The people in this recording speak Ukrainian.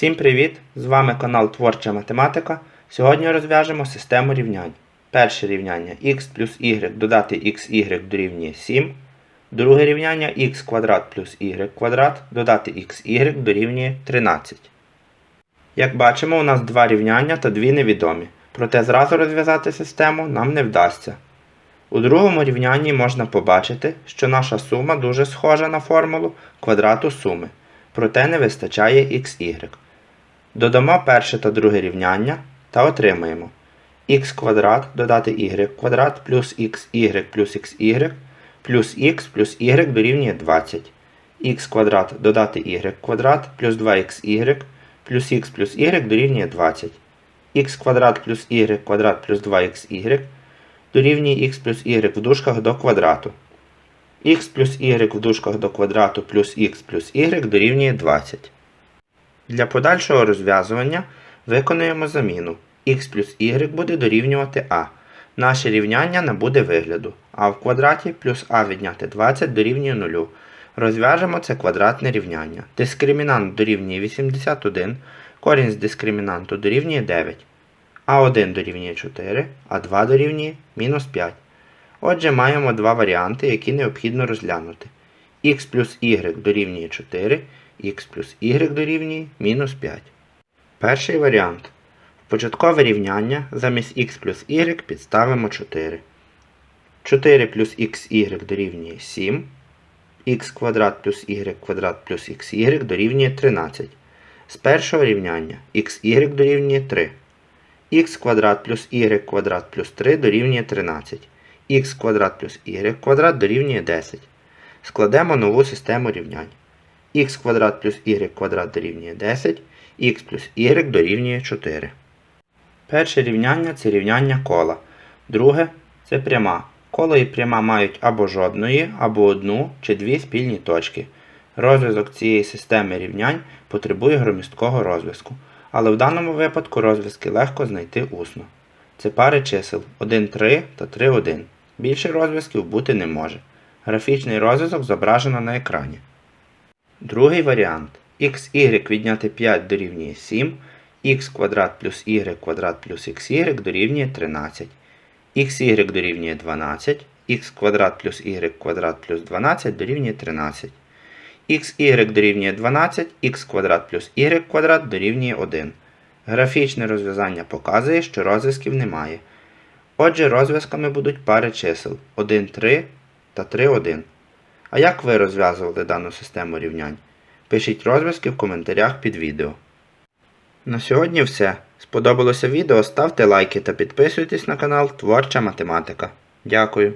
Всім привіт! З вами канал Творча Математика. Сьогодні розв'яжемо систему рівнянь. Перше рівняння х плюс y додати xy дорівнює 7. Друге рівняння х квадрат плюс y квадрат додати xy дорівнює 13. Як бачимо, у нас два рівняння та дві невідомі. Проте зразу розв'язати систему нам не вдасться. У другому рівнянні можна побачити, що наша сума дуже схожа на формулу квадрату суми, проте не вистачає xy. Додамо перше та друге рівняння та отримаємо х квадрат додати y квадрат плюс xy плюс xy плюс х плюс y дорівнює 20. х квадрат додати y квадрат плюс 2xy плюс х плюс y дорівнює 20. х квадрат плюс y квадрат плюс 2xy дорівнює х плюс y в дужках до квадрату. х плюс y в дужках до квадрату плюс х плюс y дорівнює 20. Для подальшого розв'язування виконуємо заміну. х плюс y буде дорівнювати а. Наше рівняння набуде вигляду. а в квадраті плюс а відняти 20 дорівнює 0. Розв'яжемо це квадратне рівняння. Дискримінант дорівнює 81, корінь з дискримінанту дорівнює 9. А1 дорівнює 4, а2 дорівнює мінус 5. Отже, маємо два варіанти, які необхідно розглянути. х плюс y дорівнює 4, х плюс y дорівнює мінус 5. Перший варіант. В початкове рівняння замість х плюс y підставимо 4. 4 плюс xy дорівнює 7. х квадрат плюс y квадрат плюс xy дорівнює 13. З першого рівняння xy дорівнює 3. х квадрат плюс y квадрат плюс 3 дорівнює 13. х квадрат плюс y квадрат дорівнює 10. Складемо нову систему рівнянь. Х квадрат плюс y квадрат дорівнює 10, х плюс y дорівнює 4. Перше рівняння це рівняння кола. Друге це пряма. Коло і пряма мають або жодної, або одну чи дві спільні точки. Розв'язок цієї системи рівнянь потребує громісткого розв'язку, але в даному випадку розв'язки легко знайти усно. Це пари чисел 1, 3 та 3, 1. Більше розв'язків бути не може. Графічний розв'язок зображено на екрані. Другий варіант. xy відняти 5 дорівнює 7, х квадрат плюс y квадрат плюс xy дорівнює 13, xy дорівнює 12, х квадрат плюс y квадрат плюс 12 дорівнює 13, xy дорівнює 12, х квадрат плюс y квадрат дорівнює 1. Графічне розв'язання показує, що розв'язків немає. Отже, розв'язками будуть пари чисел 1, 3 та 3, 1. А як ви розв'язували дану систему рівнянь? Пишіть розв'язки в коментарях під відео. На сьогодні все. Сподобалося відео, ставте лайки та підписуйтесь на канал Творча Математика. Дякую.